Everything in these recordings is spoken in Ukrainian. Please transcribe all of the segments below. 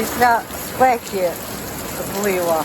Після спеки злива.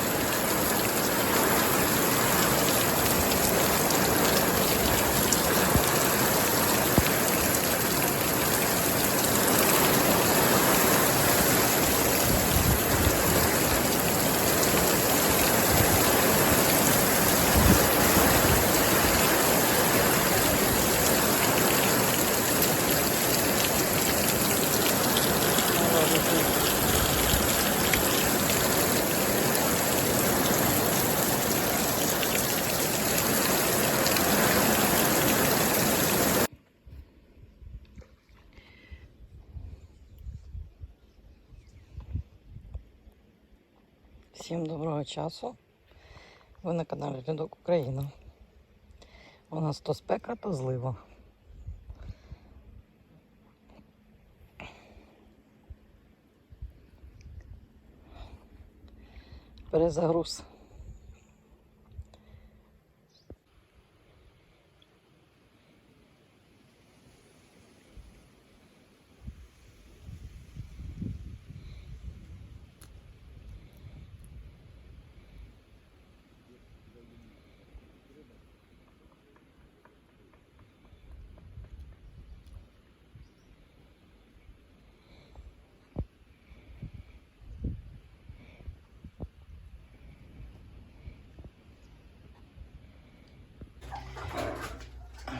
Всім доброго часу. Ви на каналі Рядок Україна. У нас то спека, то злива. Перезагруз.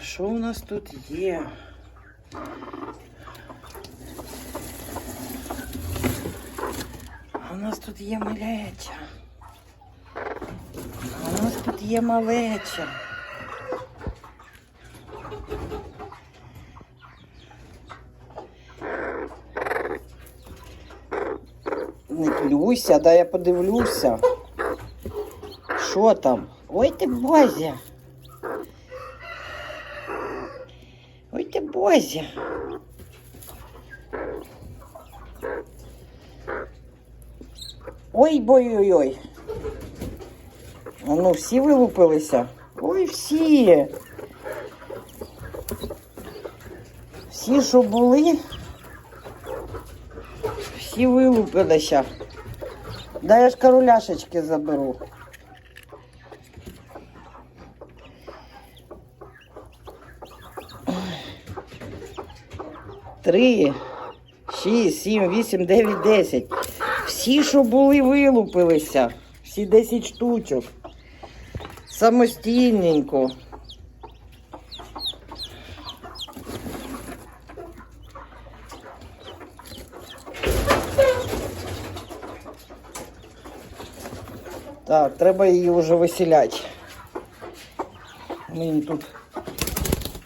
Що у нас тут є? У нас тут є малеча. У нас тут є малеча. Не плюйся, дай я подивлюся. Що там? Ой ти базя. Ой ти бозя. Ой бой-ой-ой. Ну всі вилупилися. Ой, всі. Всі, що були, всі вилупилися. Дай я ж короляшечки заберу. Три, шість, сім, вісім, дев'ять, десять. Всі, що були, вилупилися. Всі 10 штучок. Самостійненько. Так, треба її вже виселяти. Ми їй тут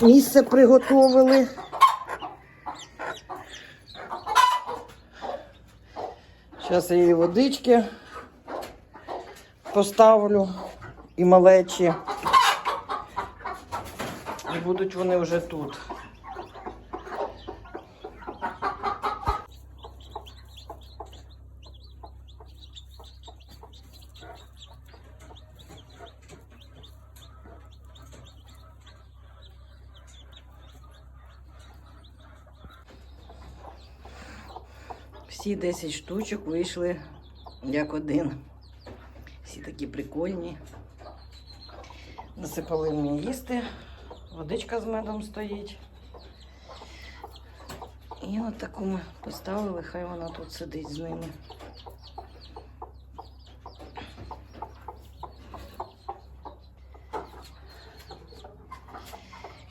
місце приготовили. Зараз я її водички поставлю і малечі. І будуть вони вже тут. Всі 10 штучок вийшли як один. Всі такі прикольні. Насипали мені їсти. Водичка з медом стоїть. І от таку ми поставили, хай вона тут сидить з ними.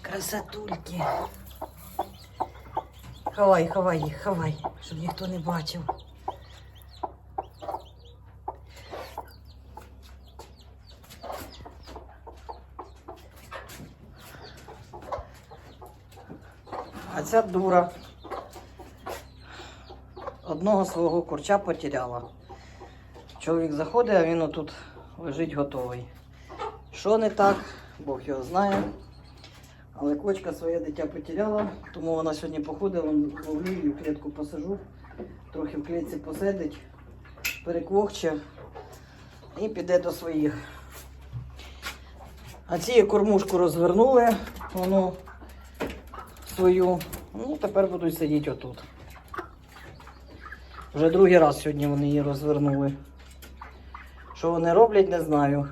Красотульки. Ховай, ховай їх, ховай, щоб ніхто не бачив. А ця дура одного свого курча потеряла. Чоловік заходить, а він отут лежить готовий. Що не так, Бог його знає. Але кочка своє дитя потеряла, тому вона сьогодні походила, ловлю її в клітку посажу, трохи в клітці посидить, переквохче і піде до своїх. А ці кормушку розвернули, воно свою. Ну, тепер будуть сидіти отут. Вже другий раз сьогодні вони її розвернули. Що вони роблять, не знаю.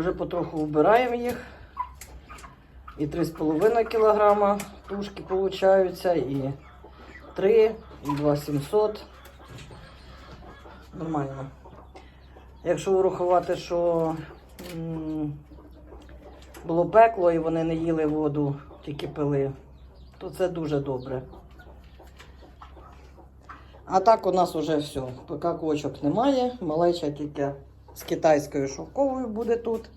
Вже потроху вбираємо їх. І 3,5 кг тушки получаються, і 3, і 2,700. Нормально. Якщо врахувати, що було пекло і вони не їли воду, тільки пили, то це дуже добре. А так у нас уже все. Поки кочок немає, малеча тільки з китайською шовковою буде тут.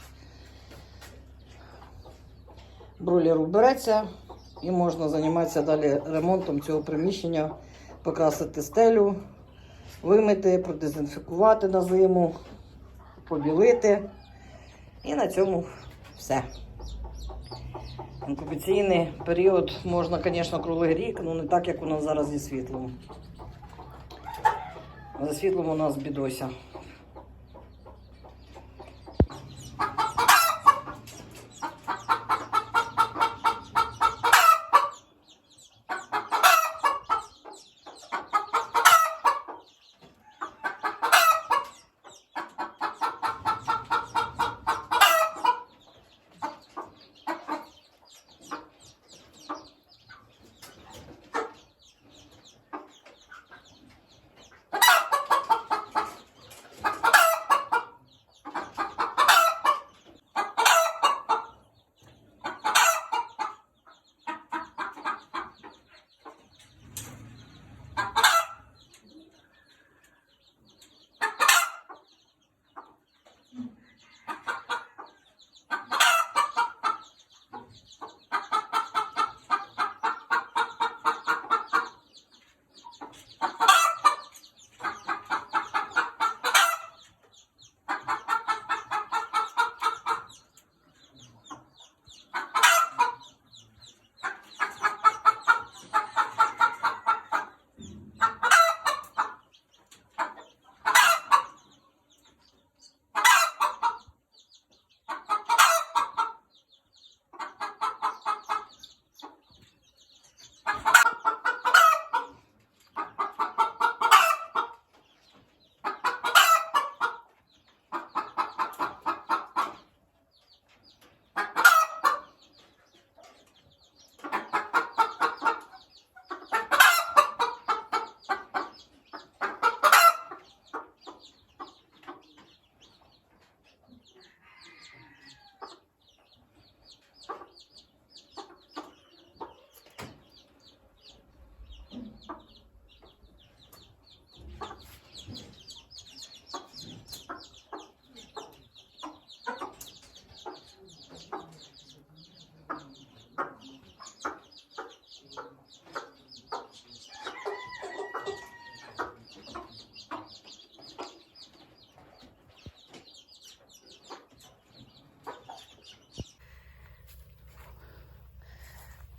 Бройлер убереться і можна займатися далі ремонтом цього приміщення, покрасити стелю, вимити, продезінфікувати на зиму, побілити. І на цьому все. Інкубаційний період можна, звісно, круглий рік, але не так, як у нас зараз зі світлом. За світлом у нас бідося.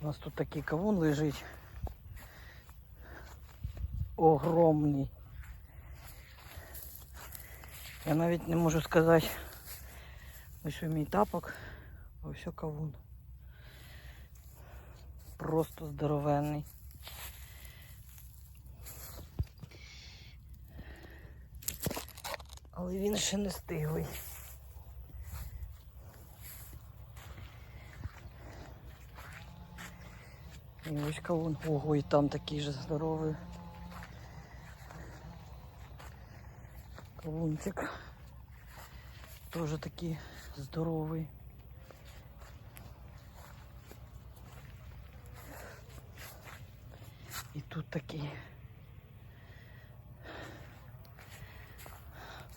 У нас тут такий кавун лежить. Огромний. Я навіть не можу сказати, ось мій тапок, а ось кавун. Просто здоровенний. Але він ще не стиглий. І ось кавун. Ого, і там такий же здоровий. Кавунчик. Тоже такий здоровий. І тут такий.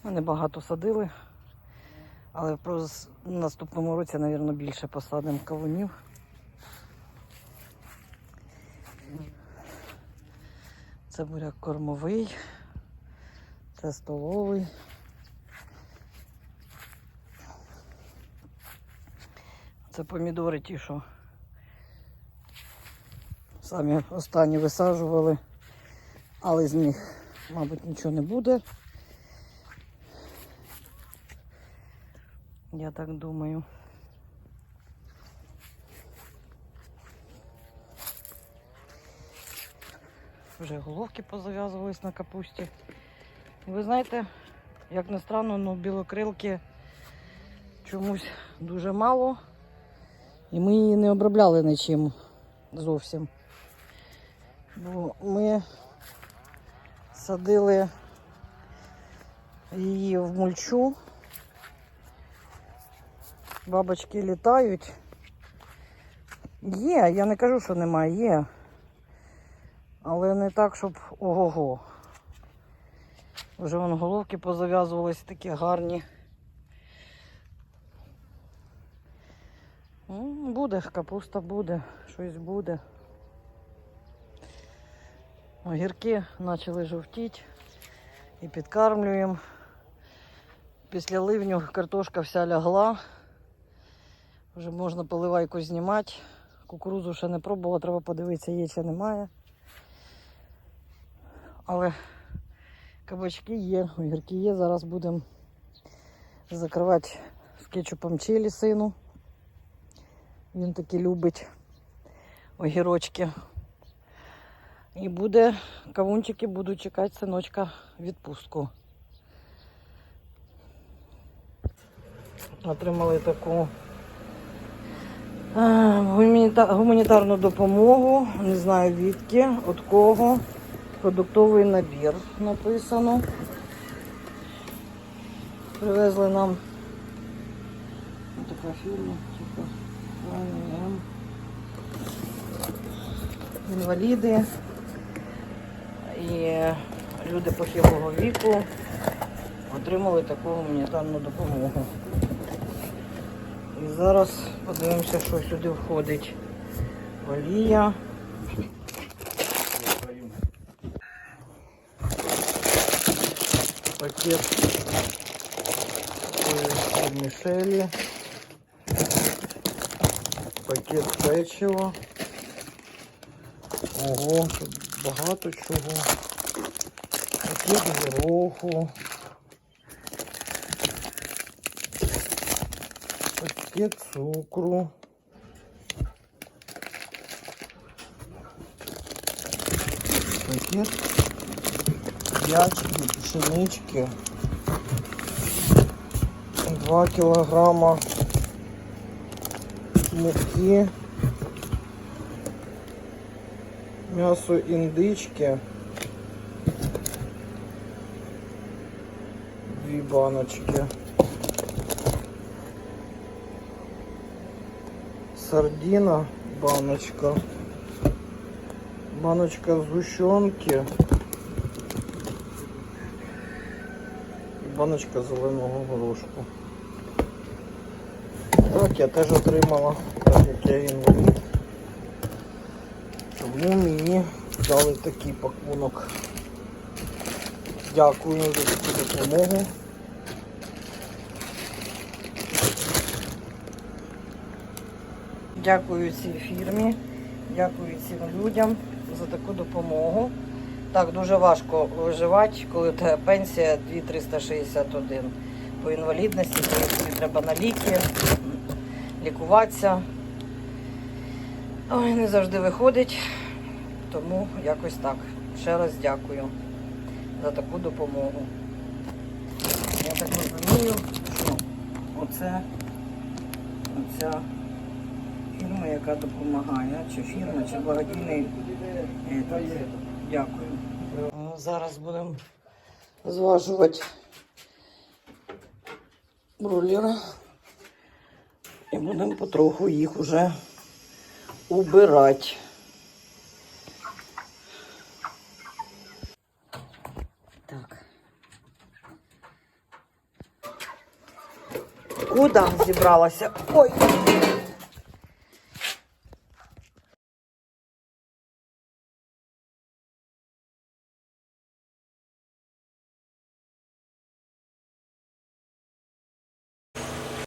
Ми небагато садили, але в наступному році, мабуть, більше посадимо кавунів. Це буряк кормовий, це столовий. Це помідори ті, що самі останні висаджували, але з них, мабуть, нічого не буде. Я так думаю. Вже головки позав'язувались на капусті. Ви знаєте, як не странно, ну білокрилки чомусь дуже мало. І ми її не обробляли нічим зовсім. Бо ми садили її в мульчу. Бабочки літають. Є, я не кажу, що немає, є. Але не так, щоб ого-го. Вже вон головки позав'язувалися такі гарні. Буде, капуста буде, щось буде. Огірки почали жовтіти і підкармлюємо. Після ливню картошка вся лягла. Вже можна поливайку знімати. Кукурузу ще не пробувала, треба подивитися, є чи немає. Але кабачки є, огірки є. Зараз будемо закривати з кетчупом чилі сину. Він таки любить огірочки. І буде, кавунчики будуть чекати синочка відпустку. Отримали таку е, гуманітарну допомогу. Не знаю відки, від кого. Продуктовий набір написано. Привезли нам така фірма, типу Інваліди і люди похилого віку отримали таку гуманітарну допомогу. І зараз подивимося, що сюди входить. Олія. Пакет від Мішелі. Пакет печива. Ого, тут багато чого. Пакет гороху. Пакет цукру. Пакет ячки, пшенички. 2 килограмма муки. М'ясо індички. Дві баночки. Сардина баночка. Баночка згущенки. Баночка зеленого горошку. Так, я теж отримала, так як я інвалід. Тому мені дали такий пакунок. Дякую за таку допомогу. Дякую цій фірмі, дякую цим людям за таку допомогу. Так, дуже важко виживати, коли тебе пенсія 2361 по інвалідності, тобі треба на ліки, лікуватися. Ой, не завжди виходить, тому якось так. Ще раз дякую за таку допомогу. Я так розумію, що оце оця фірма, яка допомагає, чи фірма, чи благодійний. е, Дякую. Зараз будемо зважувати бройлера і будемо потроху їх уже убирати. Так. Куда зібралася? Ой!